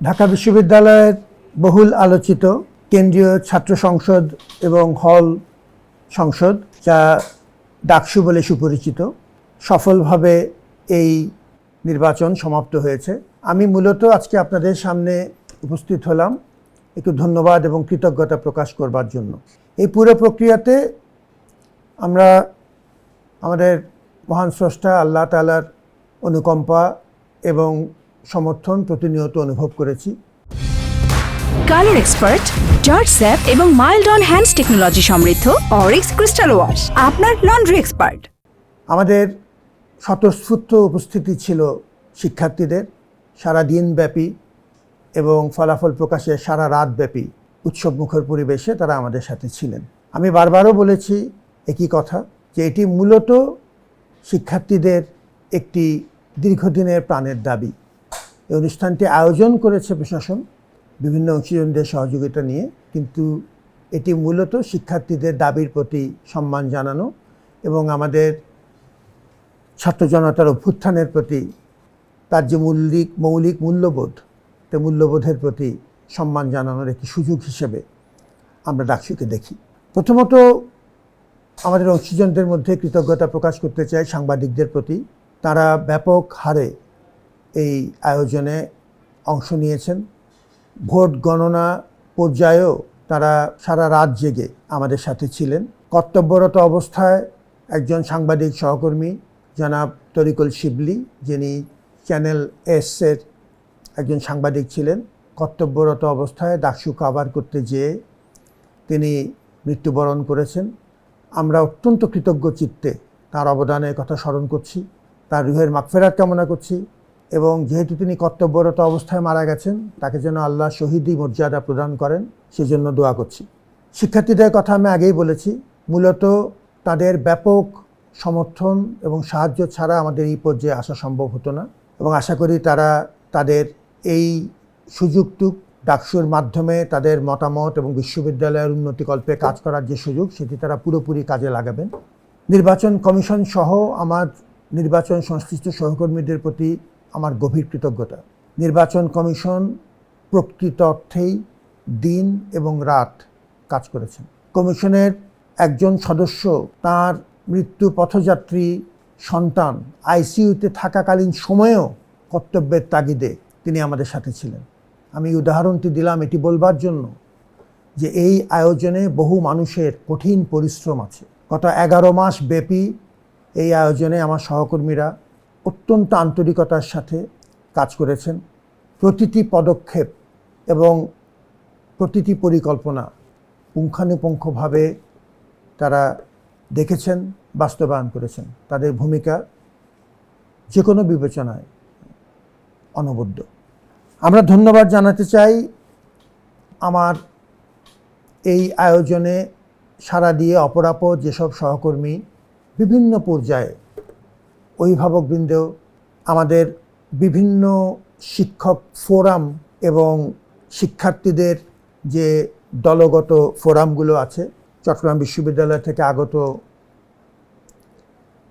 ঢাকা বিশ্ববিদ্যালয়ের বহুল আলোচিত কেন্দ্রীয় ছাত্র সংসদ এবং হল সংসদ, যা ডাকসু বলে সুপরিচিত, সফলভাবে এই নির্বাচন সমাপ্ত হয়েছে। আমি মূলত আজকে আপনাদের সামনে উপস্থিত হলাম একটু ধন্যবাদ এবং কৃতজ্ঞতা প্রকাশ করবার জন্য। এই পুরো প্রক্রিয়াতে আমরা আমাদের মহান স্রষ্টা আল্লাহ তালার অনুকম্পা এবং সমর্থন প্রতিনিয়ত অনুভব করেছি। কালার এক্সপার্ট জর্জ স্যাপ এবং মাইল্ড অন হ্যান্ডস টেকনোলজি সমৃদ্ধ অরিক্স ক্রিস্টাল ওয়াশ আপনার লন্ড্রি এক্সপার্ট। আমাদের স্বতঃস্ফূর্ত উপস্থিতি ছিল শিক্ষার্থীদের সারা দিনব্যাপী এবং ফলাফল প্রকাশে সারা রাতব্যাপী উৎসবমুখর পরিবেশে তারা আমাদের সাথে ছিলেন। আমি বারবারও বলেছি একই কথা যে এটি মূলত শিক্ষার্থীদের একটি দীর্ঘদিনের প্রাণের দাবি। এই অনুষ্ঠানটি আয়োজন করেছে প্রশাসন, বিভিন্ন অংশীজনদের সহযোগিতা নিয়ে। কিন্তু এটি মূলত শিক্ষার্থীদের দাবির প্রতি সম্মান জানানো এবং আমাদের ছাত্র জনতার অভ্যুত্থানের প্রতি তার যে মৌলিক মৌলিক মূল্যবোধ, তে মূল্যবোধের প্রতি সম্মান জানানোর একটি সুযোগ হিসেবে আমরা ডাকসুকে দেখি। প্রথমত, আমাদের অংশীজনদের মধ্যে কৃতজ্ঞতা প্রকাশ করতে চাই সাংবাদিকদের প্রতি। তারা ব্যাপক হারে এই আয়োজনে অংশ নিয়েছেন। ভোট গণনা পর্যায়েও তারা সারা রাত জেগে আমাদের সাথে ছিলেন। কর্তব্যরত অবস্থায় একজন সাংবাদিক সহকর্মী, জনাব তরিকুল শিবলি, যিনি চ্যানেল এস এর একজন সাংবাদিক ছিলেন। কর্তব্যরত অবস্থায় ডাকসু কাভার করতে যেয়ে তিনি মৃত্যুবরণ করেছেন। আমরা অত্যন্ত কৃতজ্ঞ চিত্তে তার অবদানের কথা স্মরণ করছি। তার রুহের মাগফেরাত কামনা করছি। এবং যেহেতু তিনি কর্তব্যরত অবস্থায় মারা গেছেন, তাকে যেন আল্লাহ শহীদি মর্যাদা প্রদান করেন, সেজন্য দোয়া করছি। শিক্ষার্থীদের কথা আমি আগেই বলেছি, মূলত তাদের ব্যাপক সমর্থন এবং সাহায্য ছাড়া আমাদের এই পর্যায়ে আসা সম্ভব হতো না এবং আশা করি তারা তাদের এই সুযোগটুক ডাকসুর মাধ্যমে তাদের মতামত এবং বিশ্ববিদ্যালয়ের উন্নতিকল্পে কাজ করার যে সুযোগ, সেটি তারা পুরোপুরি কাজে লাগাবেন। নির্বাচন কমিশন সহ আমার নির্বাচন সংশ্লিষ্ট সহকর্মীদের প্রতি আমার গভীর কৃতজ্ঞতা। নির্বাচন কমিশন প্রকৃত অর্থেই দিন এবং রাত কাজ করেছেন। কমিশনের একজন সদস্য, তার মৃত্যু পথযাত্রী সন্তান আইসিইউতে থাকাকালীন সময়েও কর্তব্যের তাগিদে তিনি আমাদের সাথে ছিলেন। আমি উদাহরণটি দিলাম, এটি বলবার জন্য যে এই আয়োজনে বহু মানুষের কঠিন পরিশ্রম আছে। গত এগারো মাস ব্যাপী এই আয়োজনে আমার সহকর্মীরা অত্যন্ত আন্তরিকতার সাথে কাজ করেছেন। প্রতিটি পদক্ষেপ এবং প্রতিটি পরিকল্পনা পুঙ্খানুপুঙ্খভাবে তারা দেখেছেন, বাস্তবায়ন করেছেন। তাদের ভূমিকা যে কোনো বিবেচনায় অনবদ্য। আমরা ধন্যবাদ জানাতে চাই আমার এই আয়োজনে সারা দিয়ে অপরাপর যেসব সহকর্মী বিভিন্ন পর্যায়ে অভিভাবকবৃন্দ আমাদের বিভিন্ন শিক্ষক ফোরাম এবং শিক্ষার্থীদের যে দলগত ফোরামগুলো আছে, চট্টগ্রাম বিশ্ববিদ্যালয় থেকে আগত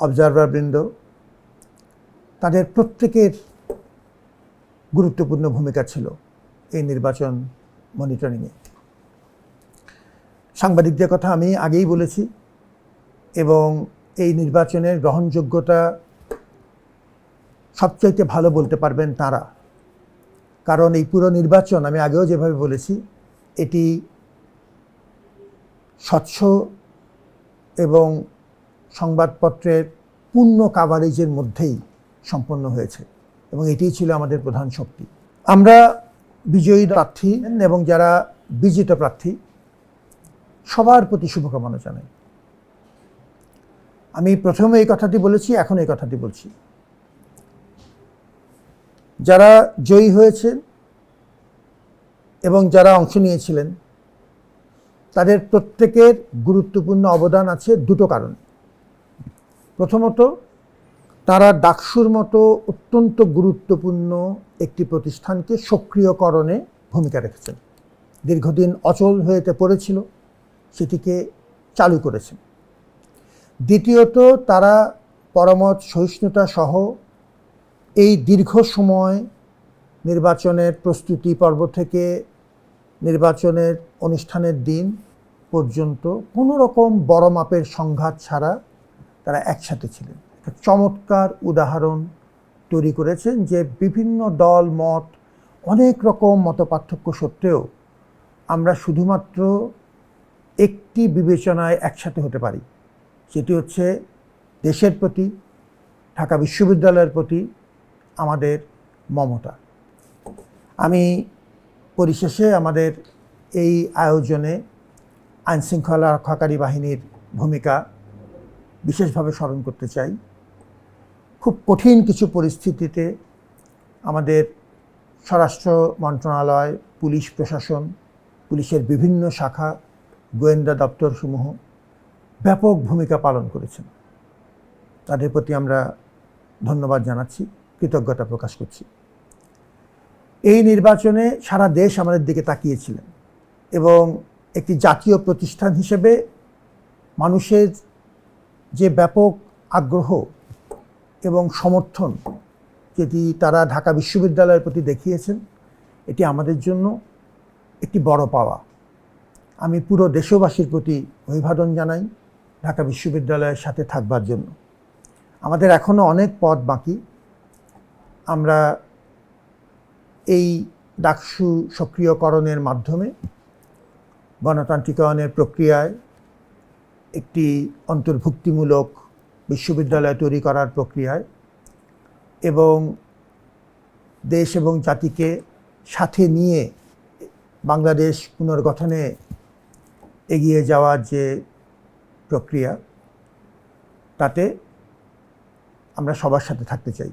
অবজারভারবৃন্দ, তাদের প্রত্যেকের গুরুত্বপূর্ণ ভূমিকা ছিল এই নির্বাচন মনিটরিংয়ে। সাংবাদিকদের কথা আমি আগেই বলেছি এবং এই নির্বাচনের গ্রহণযোগ্যতা সবচাইতে ভালো বলতে পারবেন তারা। কারণ এই পুরো নির্বাচন, আমি আগেও যেভাবে বলেছি, এটি স্বচ্ছ এবং সংবাদপত্রের পূর্ণ কাভারেজের মধ্যেই সম্পন্ন হয়েছে এবং এটিই ছিল আমাদের প্রধান শক্তি। আমরা বিজয়ী প্রার্থী এবং যারা বিজিত প্রার্থী, সবার প্রতি শুভকামনা জানাই। আমি প্রথমে এই কথাটি বলেছি, এখন এই কথাটি বলছি। যারা জয়ী হয়েছেন এবং যারা অংশ নিয়েছিলেন, তাদের প্রত্যেকের গুরুত্বপূর্ণ অবদান আছে দুটো কারণ। প্রথমত, তারা ডাকসুর মতো অত্যন্ত গুরুত্বপূর্ণ একটি প্রতিষ্ঠানকে সক্রিয়করণে ভূমিকা রেখেছেন। দীর্ঘদিন অচল হয়েতে পড়েছিল, সেটিকে চালু করেছেন। দ্বিতীয়ত, তারা পরমত সহিষ্ণুতা সহ এই দীর্ঘ সময় নির্বাচনের প্রস্তুতি পর্ব থেকে নির্বাচনের অনুষ্ঠানের দিন পর্যন্ত কোনো রকম বড় মাপের সংঘাত ছাড়া তারা একসাথে ছিলেন। একটা চমৎকার উদাহরণ তৈরি করেছেন যে বিভিন্ন দল, মত অনেক রকম মতপার্থক্য সত্ত্বেও আমরা শুধুমাত্র একটি বিবেচনায় একসাথে হতে পারি, সেটি হচ্ছে দেশের প্রতি, ঢাকা বিশ্ববিদ্যালয়ের প্রতি আমাদের মমতা। আমি পরিশেষে আমাদের এই আয়োজনে আইনশৃঙ্খলা রক্ষাকারী বাহিনীর ভূমিকা বিশেষভাবে স্মরণ করতে চাই। খুব কঠিন কিছু পরিস্থিতিতে আমাদের স্বরাষ্ট্র মন্ত্রণালয়, পুলিশ প্রশাসন, পুলিশের বিভিন্ন শাখা, গোয়েন্দা দপ্তরসমূহ ব্যাপক ভূমিকা পালন করেছেন। তাদের প্রতি আমরা ধন্যবাদ জানাচ্ছি। কৃতজ্ঞতা প্রকাশ করছি। এই নির্বাচনে সারা দেশ আমাদের দিকে তাকিয়েছিলেন এবং একটি জাতীয় প্রতিষ্ঠান হিসেবে মানুষের যে ব্যাপক আগ্রহ এবং সমর্থন যেটি তারা ঢাকা বিশ্ববিদ্যালয়ের প্রতি দেখিয়েছেন, এটি আমাদের জন্য একটি বড় পাওয়া। আমি পুরো দেশবাসীর প্রতি অভিবাদন জানাই ঢাকা বিশ্ববিদ্যালয়ের সাথে থাকবার জন্য। আমাদের এখনও অনেক পথ বাকি। আমরা এই ডাকসু সক্রিয়করণের মাধ্যমে গণতান্ত্রিকায়নের প্রক্রিয়ায় একটি অন্তর্ভুক্তিমূলক বিশ্ববিদ্যালয় তৈরি করার প্রক্রিয়ায় এবং দেশ এবং জাতিকে সাথে নিয়ে বাংলাদেশ পুনর্গঠনে এগিয়ে যাওয়ার যে প্রক্রিয়া, তাতে আমরা সবার সাথে থাকতে চাই।